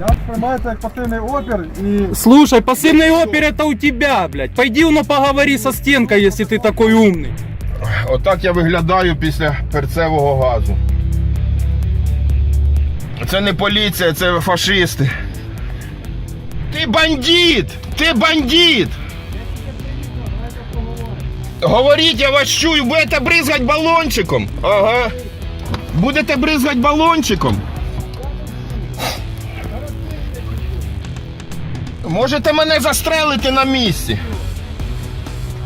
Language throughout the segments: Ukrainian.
Я сприймаю це як пасивний опір і Слушай, пассивный опер это у тебя, блядь. Пойди ну поговори со стенкой, если ты такой умный. Отак я виглядаю після перцевого газу. Це не поліція, це фашисти. Ти бандит! Ти бандит! Говоріть, я вас чую, будете бризгати балончиком. Ага. Будете бризгати балончиком. Можете мене застрелити на місці.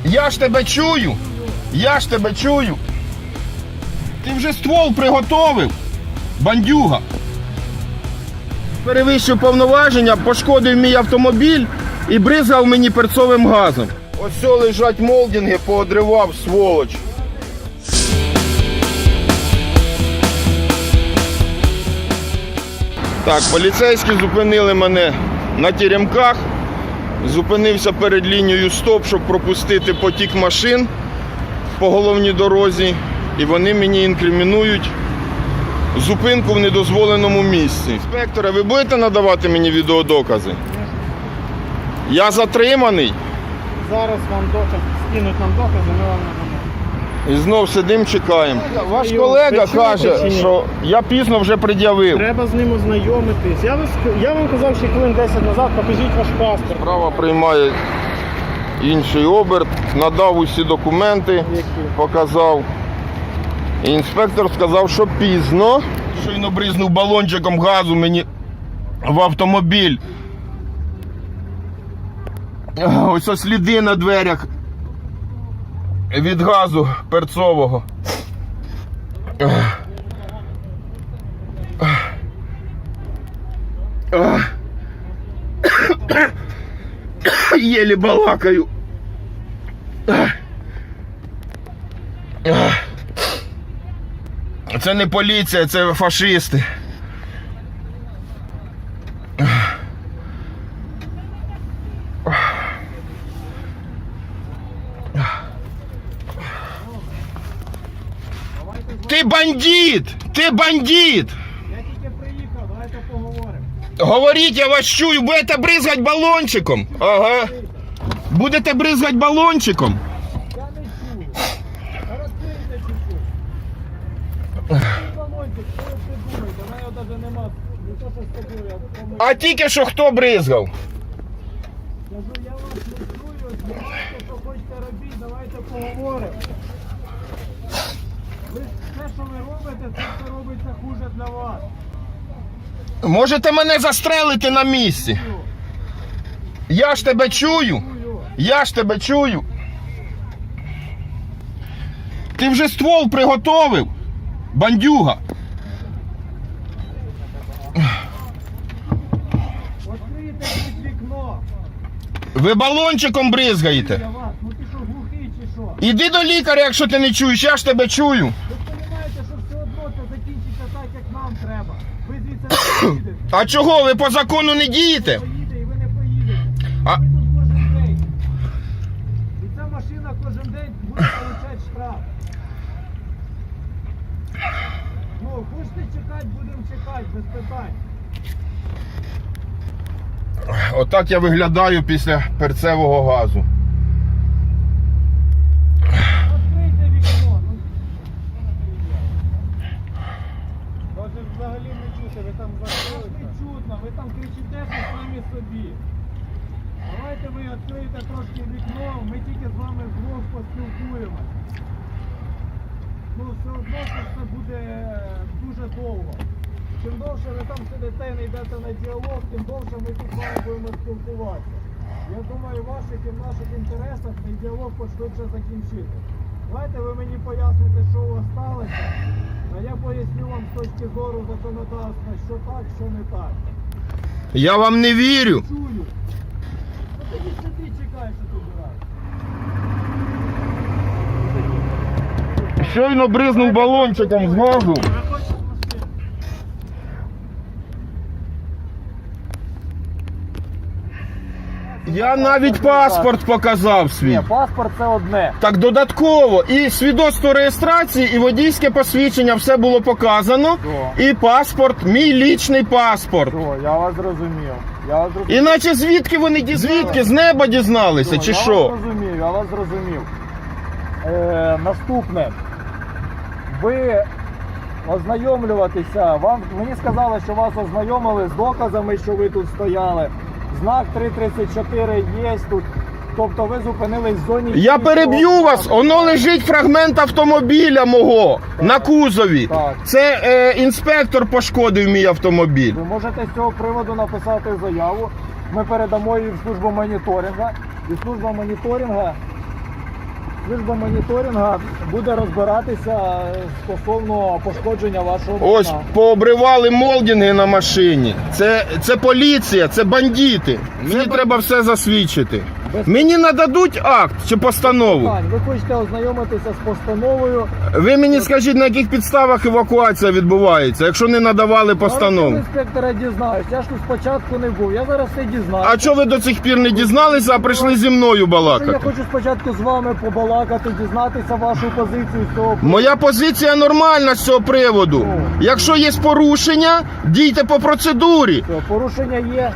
Я ж тебе чую. Я ж тебе чую. Ти вже ствол приготовив, бандюга. Перевищив повноваження, пошкодив мій автомобіль і бризгав мені перцовим газом. Ось лежать молдинги, поодривав, сволоч. Так, поліцейські зупинили мене на теремках. Зупинився перед лінією стоп, щоб пропустити потік машин по головній дорозі. І вони мені інкримінують зупинку в недозволеному місці. Інспекторе, ви будете надавати мені відеодокази? Я затриманий зараз вам доказ, скинуть нам докази, ми вам. І знов сидим, чекаємо. Ваш колега каже, ні? що я пізно вже пред'явив. Треба з ним ознайомитись. Я, вас, я вам казав ще хвилин 10 назад, покажіть ваш паспорт. Справа приймає інший оберт, надав усі документи, Які? показав. І інспектор сказав, що пізно. Щойно бризнув балончиком газу мені в автомобіль. Ось ось сліди на дверях від газу перцового. Єлі балакаю. Це не поліція, це фашисти. Ти бандит! Ти бандит! Я тільки приїхав, давайте поговоримо. Говоріть, я вас чую, будете бризгати балончиком. Ага. Будете бризгати балончиком. Я не чую. Зараз прийдете чуть-чуть. Балончик, що ви придумаєте? Мене його навіть нема. Не то, що з тобою, я помилю. А тільки що хто бризгав? Кажу, я вас не чую, знімайте, що хочете робіть, давайте поговоримо. Ви все, що ви робите, це все робиться хуже для вас. Можете мене застрелити на місці. Я ж тебе чую. Я ж тебе чую. Ти вже ствол приготовив, бандюга. Відкрийте під вікно. Ви балончиком бризгаєте. Я вас, ну ти що глухий чи що? Іди до лікаря, якщо ти не чуєш, я ж тебе чую. Ви розумієте, що все одно це закінчиться так, як нам треба. Ви звідси не поїдете. А чого ви по закону не дієте? Поїде і ви не поїдете. А- Ви тут кожен день. І ця машина кожен день буде отримати штраф. Ну, хочете чекати, будемо чекати, без питань. Отак я виглядаю після перцевого газу. Відкрийте вікно. Ну, Даже взагалі не чути, ви там закрили. не чутно, ви там кричите по самі собі. Давайте ви відкриєте трошки вікно, ми тільки з вами вдвох поспілкуємося. Ну, все одно що це буде е, дуже довго. Чим довше ви там сидите не йдете на діалог, тим довше ми тут з вами будемо спілкуватися. Я думаю, в ваших і в наших інтересах цей діалог пошвидше закінчити. Давайте ви мені поясните, що у вас сталося, а я поясню вам з точки зору законодавства, що так, що не так. Я вам не вірю. Чую. Ну тоді сиди, чекай, що ти збираєш. Щойно бризнув балончиком з газу. Виходь з машини. Я навіть паспорт показав свій. Ні, паспорт це одне. Так додатково і свідоцтво реєстрації, і водійське посвідчення все було показано. Да. І паспорт, мій лічний паспорт. Все, я вас зрозумів. Я вас зрозумів. Іначе звідки вони ді- звідки з неба дізналися, чи я що? вас зрозумів, я вас зрозумів. Е, наступне. Ви ознайомлюватися. Вам мені сказали, що вас ознайомили з доказами, що ви тут стояли. Знак 334 є тут. Тобто ви зупинились в зоні. Я переб'ю вас, воно лежить фрагмент автомобіля мого на кузові. Так. Це е, інспектор пошкодив мій автомобіль. Ви можете з цього приводу написати заяву. Ми передамо її в службу моніторинга. І служба моніторинга, служба моніторинга буде розбиратися стосовно пошкодження вашого Ось майна. пообривали молдінги на машині. Це, це поліція, це бандити. Мені треба все засвідчити. Мені нададуть акт чи постанову. питань. Ви хочете ознайомитися з постановою. Ви мені скажіть, на яких підставах евакуація відбувається, якщо не надавали Зараз постанову. інспектора дізнаюсь. Я ж тут спочатку не був. Я зараз все дізнаюсь. А чого ви до цих пір не дізналися, а прийшли зі мною Що Я балакати? хочу спочатку з вами побалакати, дізнатися вашу позицію з цього. Моя позиція нормальна з цього приводу. Якщо є порушення, дійте по процедурі. Порушення є.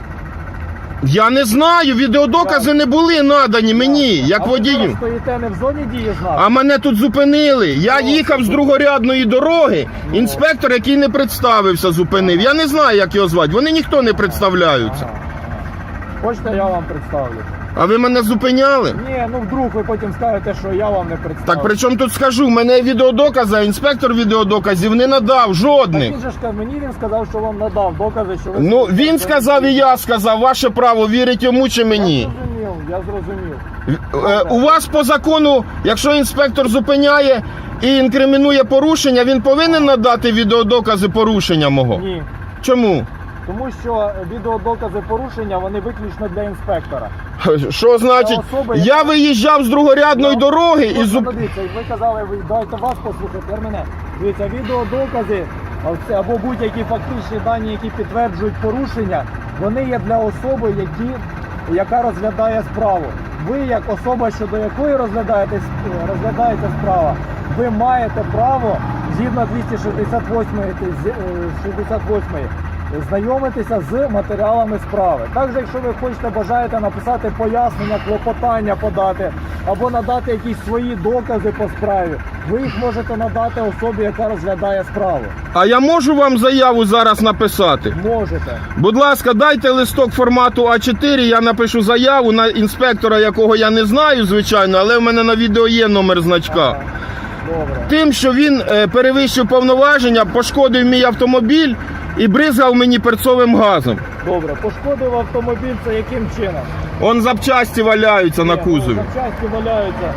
Я не знаю, відеодокази не були надані мені, як а ви зараз водію. стоїте не в зоні дії знаку? А мене тут зупинили. Я їхав з другорядної дороги. Інспектор, який не представився, зупинив. Я не знаю, як його звати. Вони ніхто не представляються. Хочете, я вам представлю? А ви мене зупиняли? Ні, ну вдруг ви потім скажете, що я вам не представлю. Так при чому тут скажу? У мене є відеодокази, а інспектор відеодоказів не надав Так жодних. він же ж мені він сказав, що вам надав докази, що ви... Ну він сказав і я сказав, ваше право вірить йому чи Я мені. зрозумів, я зрозумів. Е, У вас по закону, якщо інспектор зупиняє і інкримінує порушення, він повинен надати відеодокази порушення мого. Ні. Чому? Тому що відеодокази порушення, вони виключно для інспектора. Що значить? Я виїжджав з другорядної дороги і зуп... Дивіться, ви казали, ви дайте вас послухати, тепер мене. Дивіться, відеодокази а це або будь-які фактичні дані, які підтверджують порушення, вони є для особи, які, яка розглядає справу. Ви, як особа, щодо якої розглядаєте, розглядається справа, ви маєте право згідно 268 з- е, 68 знайомитися з матеріалами справи. Також, якщо ви хочете бажаєте написати пояснення, клопотання подати або надати якісь свої докази по справі, ви їх можете надати особі, яка розглядає справу. А я можу вам заяву зараз написати? Можете. Будь ласка, дайте листок формату А4, я напишу заяву на інспектора, якого я не знаю, звичайно, але в мене на відео є номер значка. Ага. Добре. Тим, що він е, перевищив повноваження, пошкодив мій автомобіль і бризгав мені перцовим газом. Добре. Пошкодив автомобіль, це яким чином? Он запчасті валяються на Ні, кузові. ну, Запчасті валяються.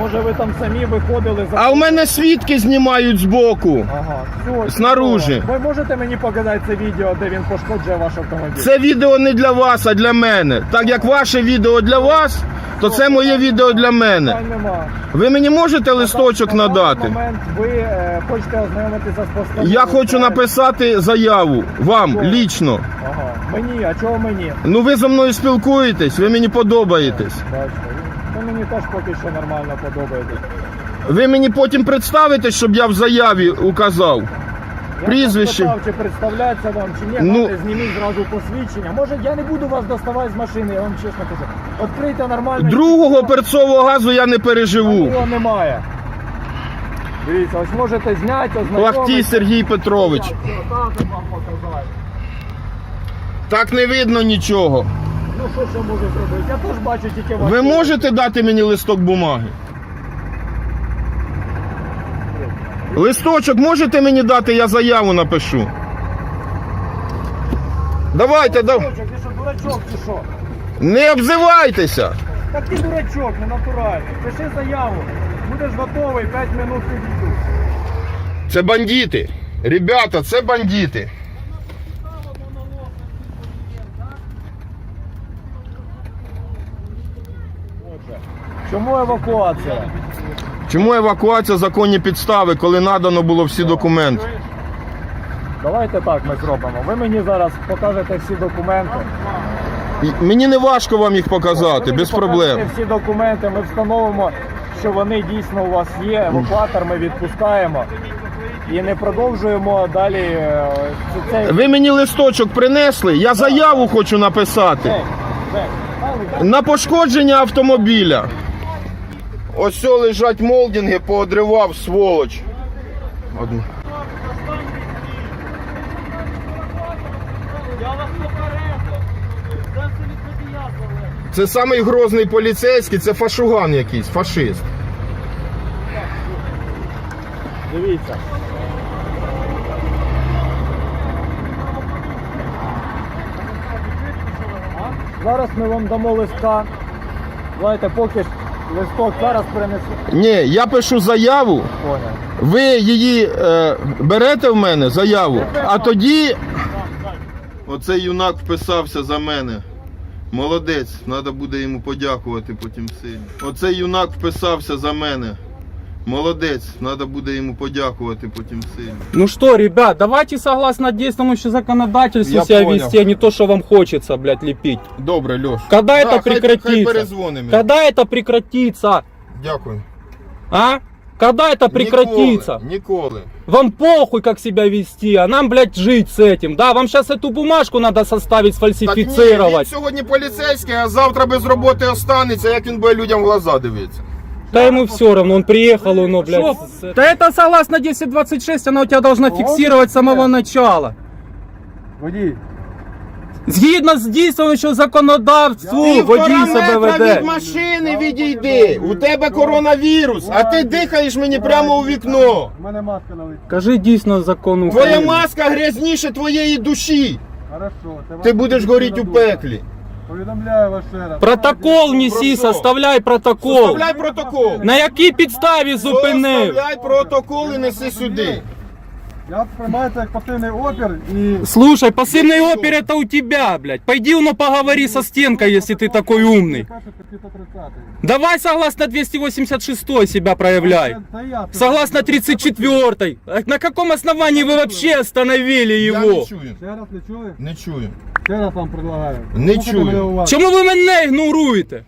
Може ви там самі виходили за. А в мене свідки знімають збоку. Ага, все, Снаружи. чудово. Ви можете мені показати це відео, де він пошкоджує ваш автомобіль? Це відео не для вас, а для мене. Так як ваше відео для вас, то це моє відео для мене. Питань нема. Ви мені можете листочок На даний надати? момент ви е, хочете ознайомитися з постановою. Я хочу написати заяву вам лічно. Ага. Мені, а чого мені? Ну ви зі мною спілкуєтесь, ви мені подобаєтесь. Бачите, ви мені теж поки що нормально подобаєтесь. Ви мені потім представите, щоб я в заяві указав. Я Прізвище. вас питав, чи представляється вам, чи ні, Ну. ну, зніміть зразу посвідчення. Може, я не буду вас доставати з машини, я вам чесно кажу. Відкрийте нормально. Другого перцового газу я не переживу. Його немає. Дивіться, ось можете зняти, ознайомитися. Плахтій Сергій Петрович. Вам. Так не видно нічого. Ну що ще можу зробити? Я теж бачу тільки вас. Ви можете дати мені листок бумаги? Листочок можете мені дати, я заяву напишу. Давайте, да... Ти що, дурачок чи що? не обзивайтеся. Так ти дурачок, не натуральний. Пиши заяву. Будеш готовий, 5 минут підійду. Це бандити. Ребята, це бандити. Чому евакуація? Чому евакуація законні підстави, коли надано було всі документи? Давайте так ми зробимо. Ви мені зараз покажете всі документи. І Мені не важко вам їх показати, Ви без мені проблем. покажете всі документи, ми встановимо, що вони дійсно у вас є. Евакуатор ми відпускаємо і не продовжуємо далі. е, це- Ви мені листочок принесли, я заяву хочу написати. На пошкодження автомобіля. Ось лежать молдинги, поодривав сволоч. Одну. Я вас попереду. Це самий грозний поліцейський, це фашуган якийсь, фашист. Дивіться. Зараз ми вам дамо листка. Давайте поки листок зараз принесу. Ні, я пишу заяву, Понял. ви її е, берете в мене, заяву, а тоді. Оцей юнак вписався за мене. Молодець, треба буде йому подякувати потім сильно. Оцей юнак вписався за мене. Молодець, треба буде йому подякувати потім сильно. Ну что, ребят, давайте согласно действующему законодательству Я себя понял. вести, а не то, что вам хочется, блядь, лепить. Добре, Льош. Когда это хай, хай прекратится? перезвонимо. Когда это прекратится? Дякую. А? Когда это прекратится? Ніколи, ніколи. Вам похуй, как себя вести, а нам, блядь, жить с этим. Да, вам сейчас эту бумажку надо составить, Так ні, він сфальсифицировать. сьогодні поліцейський, а завтра без роботи останеться, як він буде людям в глаза дивитися. Да ему все равно, он приехал, он, ну, блядь. Да это согласно 1026, она у тебя должна фиксировать с самого начала. Водій. Згідно з дійснуючого законодавству, водій себе веде. машини відійди. У тебе коронавірус, а ти дихаєш мені прямо у вікно. У мене маска на лиці. Кажи дійсно закону. Твоя України. маска грязніше твоєї душі. Хорошо. це Ти будеш горіти у пеклі. Повідомляю вас ще раз. Протокол неси, що? составляй протокол. Составляй протокол. На якій підставі зупинив? Составляй протокол і неси сюди. Я сприймається як пасивний опір і Слушай, пассивный опер это у тебя, блядь. Пойди ну поговори со стенкой, если ты такой умный. перше 530. Давай согласно 286 себя проявляй. Це я. Согласно 34. А На каком основании вы вообще остановили Я не его? чую. Ще раз не чули? Не чую. Ще раз вам предлагаю. Не Слухайте чую. мене уважно. Чому ви мене ігноруєте?